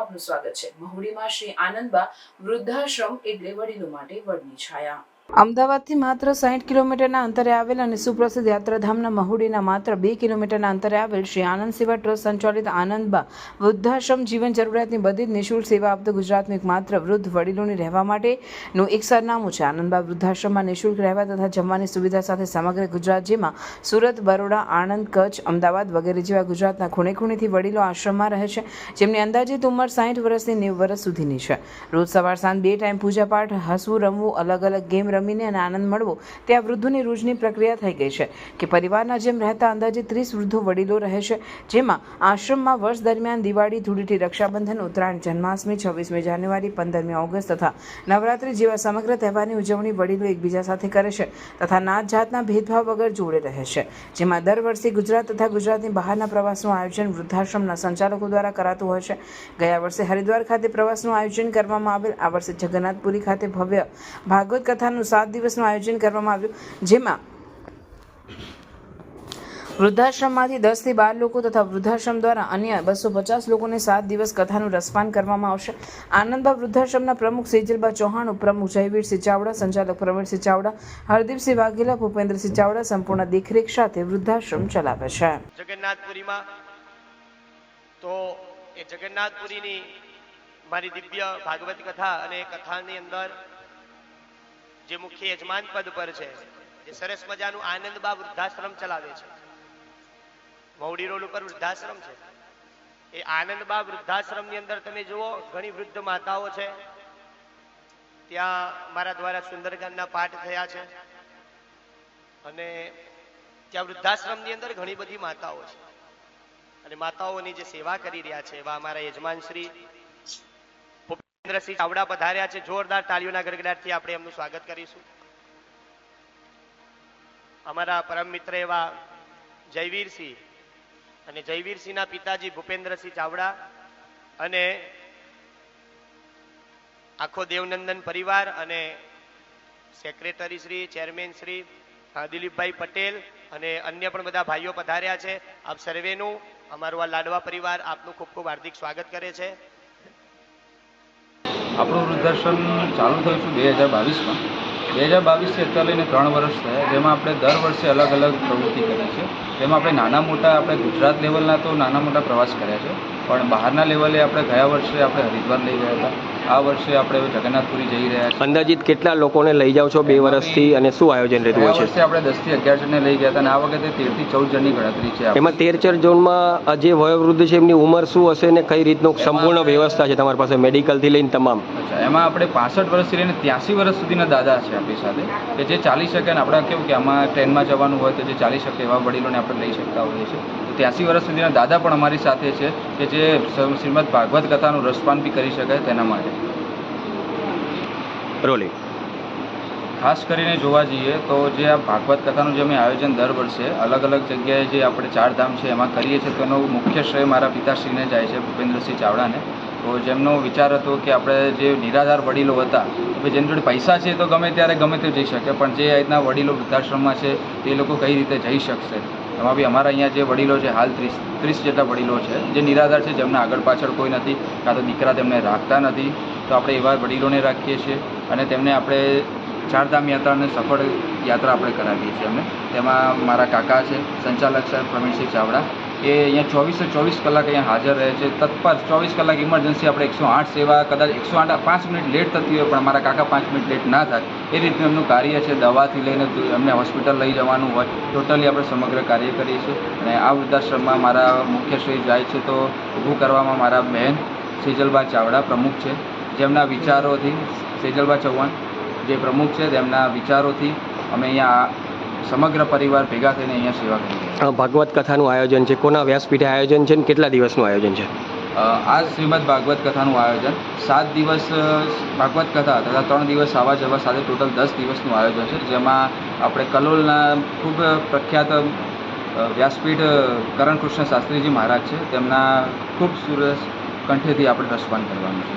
આપનું સ્વાગત છે. મહુડીમાં શ્રી આનંદબા વૃદ્ધાશ્રમ એટલે વડીલો માટે વડની છાયા. અમદાવાદથી માત્ર સાઠ કિલોમીટરના અંતરે આવેલ અને સુપ્રસિદ્ધ યાત્રાધામના મહુડીના માત્ર બે કિલોમીટરના અંતરે આવેલ શ્રી આનંદ સેવા ટ્રસ્ટ સંચાલિત આનંદબા વૃદ્ધાશ્રમ જીવન જરૂરિયાતની બધી જ નિઃશુલ્ક સેવા આપતું ગુજરાતનું એકમાત્ર વૃદ્ધ વડીલોની રહેવા માટેનું એક સરનામું છે. આનંદબા વૃદ્ધાશ્રમમાં નિઃશુલ્ક રહેવા તથા જમવાની સુવિધા સાથે સમગ્ર ગુજરાત જેમાં સુરત, બરોડા, આણંદ, કચ્છ, અમદાવાદ વગેરે જેવા ગુજરાતના ખૂણે ખૂણેથી વડીલો આશ્રમમાં રહે છે, જેમની અંદાજિત ઉંમર સાઠ વર્ષથી નેવું વર્ષ સુધીની છે. રોજ સવાર સાંજ બે ટાઈમ પૂજાપાઠ, હસવું, રમવું અલગ અલગ ગેમ રમીને અને આનંદ મળવો તે આ વૃદ્ધોની રોજની પ્રક્રિયા થઈ ગઈ છે કે પરિવારના જેમ રહેતા અંદાજે ત્રીસ વૃદ્ધો વડીલો રહે છે, જેમાં આશ્રમમાં વર્ષ દરમિયાન દિવાળી, ધૂળેટી, રક્ષાબંધન, ઉત્તરાયણ, જન્માષ્ટમી, છવ્વીસમી જાન્યુઆરી, પંદરમી ઓગસ્ટ તથા નવરાત્રી જેવા સમગ્ર તહેવારની ઉજવણી વડીલો એકબીજા સાથે કરે છે તથા નાત જાતના ભેદભાવ વગર જોડે રહે છે. જેમાં દર વર્ષે ગુજરાત તથા ગુજરાતની બહારના પ્રવાસનું આયોજન વૃદ્ધાશ્રમના સંચાલકો દ્વારા કરાતું હોય છે. ગયા વર્ષે હરિદ્વાર ખાતે પ્રવાસનું આયોજન કરવામાં આવેલ, આ વર્ષે જગન્નાથપુરી ખાતે ભવ્ય ભાગવત કથાનું સાત દિવસનું આયોજન કરવામાં આવ્યું. જેમાં વૃદ્ધાશ્રમમાંથી દસથી બાર લોકો તથા વૃદ્ધાશ્રમ દ્વારા અન્ય બસો પચાસ લોકોને સાત દિવસ કથાનું રસપાન કરવામાં આવશે. આનંદબા વૃદ્ધાશ્રમના પ્રમુખ સેજલબા ચૌહાણ, ઉપપ્રમુખ જયવીરસિંહ ચાવડા, સંચાલક પ્રવીણસિંહ ચાવડા, હરદીપસિંહ વાઘેલા, ભૂપેન્દ્રસિંહ ચાવડા સંપૂર્ણ દેખરેખ સાથે વૃદ્ધાશ્રમ ચલાવે છે. જગન્નાથપુરીમાં તો એ જગન્નાથપુરીની મારી દિવ્ય ભાગવત કથા અને કથાની અંદર જે મુખ્ય યજમાન પદ પર છે, જે સરસ મજાનું આનંદબા વૃદ્ધાશ્રમ ચલાવે છે. મૌડી રોડ ઉપર વૃદ્ધાશ્રમ છે. એ આનંદબા વૃદ્ધાશ્રમની અંદર તમે જુઓ, ઘણી વૃદ્ધ માતાઓ છે. ત્યાં મારા દ્વારા સુંદરકાંડના પાઠ થયા છે. અને ત્યાં વૃદ્ધાશ્રમની અંદર ઘણી બધી માતાઓ છે. અને માતાઓની જે સેવા કરી રહ્યા છે, એવા અમારા યજમાન શ્રી ભૂપેન્દ્રસિંહ ચાવડા પધાર્યા છે. જોરદાર તાળીઓના ગડગડાટથી આપણે એમનું સ્વાગત કરીશું. અમારા પરમ મિત્ર એવા જયવીરસિંહ અને જયવીરસિંહના પિતાજી ભૂપેન્દ્રસિંહ ચાવડા અને આખો દેવનંદન પરિવાર અને સેક્રેટરી શ્રી ચેરમેન શ્રી દિલીપભાઈ પટેલ અને અન્ય પણ બધા ભાઈઓ પધાર્યા છે. આપ સર્વેનું, અમારું આ લાડવા પરિવાર આપનું ખૂબ ખૂબ હાર્દિક સ્વાગત કરે છે. આપણું વૃદ્ધાશ્રમ ચાલુ થયું છે બે હજાર બાવીસમાં. બે હજાર બાવીસથી અત્યારે લઈને ત્રણ વર્ષ થયા. જેમાં આપણે દર વર્ષે અલગ અલગ પ્રવૃત્તિ કરી છે જેમાં આપણે નાના મોટા, આપણે ગુજરાત લેવલના તો નાના મોટા પ્રવાસ કર્યા છે. પણ બહારના લેવલે આપણે ગયા વર્ષે આપણે હરિદ્વાર લઈ ગયા હતા. આ વર્ષે આપણે જગન્નાથપુરી જઈ રહ્યા છીએ. અંદાજિત કેટલા લોકોને લઈ જાઓ છો બે વર્ષથી અને શું આયોજન રહેતું હોય વર્ષે છે આપણે દસથી અગિયાર જણને લઈ ગયા હતા અને આ વખતે તેરથી ચૌદ જણની ગણતરી છે. એમાં તેરચર ઝોનમાં આ જે વયોવૃદ્ધ છે એમની ઉંમર શું હશે ને કઈ રીતનું સંપૂર્ણ વ્યવસ્થા છે તમારી પાસે મેડિકલથી લઈને તમામ? એમાં આપણે પાસઠ વર્ષથી લઈને ત્યાંસી વર્ષ સુધીના દાદા છે આપણી સાથે કે જે ચાલી શકે ને આપણે કેવું કે આમાં ટ્રેનમાં જવાનું હોય તો જે ચાલી શકે એવા વડીલોને આપણે લઈ શકતા હોઈએ છીએ. ત્યાંસી વર્ષ સુધીના દાદા પણ અમારી સાથે છે કે જે શ્રીમદ ભાગવત કથાનું રસપાન બી કરી શકાય તેના માટે. રોલી. ખાસ કરીને જોવા જઈએ તો જે આ ભાગવત કથાનું જે અમે આયોજન દર વર્ષે અલગ અલગ જગ્યાએ જે આપણે ચાર ધામ છે એમાં કરીએ છીએ તો એનો મુખ્ય શ્રેય મારા પિતાશ્રીને જાય છે ભૂપેન્દ્રસિંહ ચાવડાને. તો જેમનો વિચાર હતો કે આપણે જે નિરાધાર વડીલો હતા કે જેની જોડે પૈસા છે તો ગમે ત્યારે ગમે તે જઈ શકે પણ જે રીતના વડીલો વૃદ્ધાશ્રમમાં છે તે લોકો કઈ રીતે જઈ શકશે? એમાં બી અમારા અહીંયા જે વડીલો છે, હાલ ત્રીસ ત્રીસ જેટલા વડીલો છે, જે નિરાધાર છે, જેમના આગળ પાછળ કોઈ નથી, કાં તો દીકરા તેમને રાખતા નથી, તો આપણે એવા વડીલોને રાખીએ છીએ અને તેમને આપણે ચારધામ યાત્રાને સફળ યાત્રા આપણે કરાવીએ છીએ અમે. તેમાં મારા કાકા છે, સંચાલક સાહેબ પ્રવીણસિંહ ચાવડા. એ અહીંયા ચોવીસે ચોવીસ કલાક અહીંયા હાજર રહે છે. તત્પર ચોવીસ કલાક ઇમરજન્સી આપણે એકસો આઠ સેવા, કદાચ એકસો આઠ, પાંચ મિનિટ લેટ થતી હોય પણ મારા કાકા પાંચ મિનિટ લેટ ના થાય. એ રીતનું એમનું કાર્ય છે. દવાથી લઈને એમને હોસ્પિટલ લઈ જવાનું હોય. ટોટલી આપણે સમગ્ર કાર્ય કરીએ છીએ અને આ વૃદ્ધાશ્રમમાં મારા મુખ્યશ્રી જાય છે તો ઊભું કરવામાં મારા બહેન સેજલબા ચાવડા પ્રમુખ છે. જેમના વિચારોથી, સેજલબા ચૌહાણ જે પ્રમુખ છે, તેમના વિચારોથી અમે અહીંયા સમગ્ર પરિવાર ભેગા થઈને અહીંયા સેવા કરી ભાગવત કથાનું આયોજન છે. કોના વ્યાસપીઠે આયોજન છે ને કેટલા દિવસનું આયોજન છે? આ શ્રીમદ ભાગવત કથાનું આયોજન. સાત દિવસ ભાગવત કથા તથા ત્રણ દિવસ આવા જવા સાથે ટોટલ દસ દિવસનું આયોજન છે. જેમાં આપણે કલોલના ખૂબ પ્રખ્યાત વ્યાસપીઠ કરણ કૃષ્ણ શાસ્ત્રીજી મહારાજ છે. તેમના ખૂબ સુરસ કંઠેથી આપણે રસપાન કરવાનું છે.